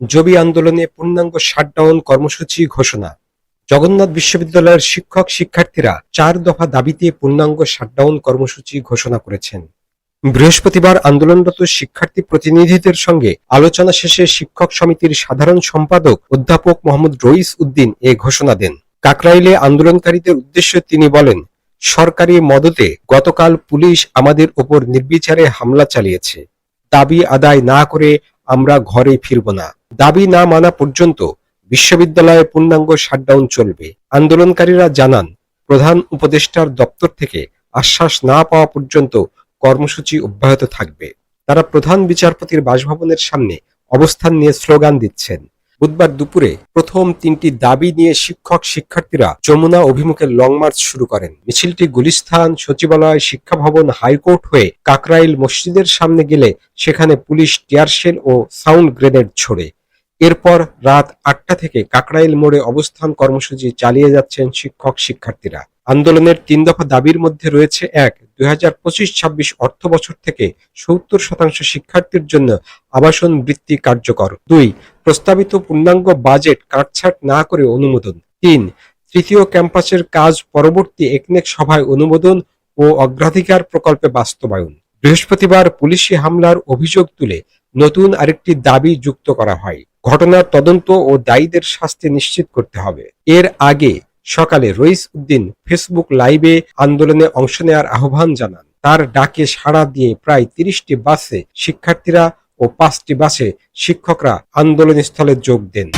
জবি আন্দোলনে পূর্ণাঙ্গ শাটডাউন কর্মসূচি ঘোষণা। জগন্নাথ বিশ্ববিদ্যালয়ের শিক্ষক শিক্ষার্থীরা চার দফা দাবিতে পূর্ণাঙ্গ শাটডাউন কর্মসূচি ঘোষণা করেছেন। বৃহস্পতিবার আন্দোলনরত শিক্ষার্থী প্রতিনিধিদের সঙ্গে আলোচনা শেষে শিক্ষক সমিতির সাধারণ সম্পাদক অধ্যাপক মোহাম্মদ রইস উদ্দিন এ ঘোষণা দেন। কাকরাইলে আন্দোলনকারীদের উদ্দেশ্যে তিনি বলেন, সরকারি মদতে গতকাল পুলিশ আমাদের ওপর নির্বিচারে হামলা চালিয়েছে। দাবি আদায় না করে আমরা ঘরে ফিরব না। দাবি না মানা পর্যন্ত বিশ্ববিদ্যালয়ে পূর্ণাঙ্গ শাটডাউন চলবে। আন্দোলনকারীরা জানান, প্রধান উপদেষ্টার দপ্তর থেকে আশ্বাস না পাওয়া পর্যন্ত কর্মসূচি অব্যাহত থাকবে। তারা প্রধান বিচারপতির বাসভবনের সামনে অবস্থান নিয়ে স্লোগান দিচ্ছেন। বুধবার দুপুরে প্রথম তিনটি দাবি নিয়ে শিক্ষক শিক্ষার্থীরা যমুনা অভিমুখে লং মার্চ শুরু করেন। মিছিলটি গুলিস্থান, সচিবালয় শিক্ষা ভবন হাইকোর্ট হয়ে কাকরাইল মসজিদের সামনে গেলে সেখানে পুলিশ টিয়ারশেল ও সাউন্ড গ্রেনেড ছোড়ে। এরপর রাত আটটা থেকে কাকরাইল মোড়ে অবস্থান কর্মসূচি চালিয়ে যাচ্ছেন শিক্ষক শিক্ষার্থীরা। আন্দোলনের তিন দফা দাবির মধ্যে রয়েছে এক, দুই হাজার পঁচিশ ছাব্বিশ অর্থ বছর থেকে সত্তর শতাংশ শিক্ষার্থীর জন্য আবাসন বৃত্তি কার্যকর। দুই, প্রস্তাবিত পূর্ণাঙ্গ বাজেট কাটছাট না করে অনুমোদন। তিন, তৃতীয় ক্যাম্পাসের কাজ পরবর্তী একনেক সভায় অনুমোদন ও অগ্রাধিকার প্রকল্পে বাস্তবায়ন। বৃহস্পতিবার পুলিশি হামলার অভিযোগ তুলে নতুন আরেকটি দাবি যুক্ত করা হয়। ঘটনার তদন্ত ও দায়ীদের শাস্তি নিশ্চিত করতে হবে। এর আগে সকালে রইস উদ্দিন ফেসবুক লাইভে আন্দোলনে অংশ নেওয়ার আহ্বান জানান। তার ডাকে সাড়া দিয়ে প্রায় তিরিশটি বাসে শিক্ষার্থীরা ও পাঁচটি বাসে শিক্ষকরা আন্দোলনস্থলে যোগ দেন।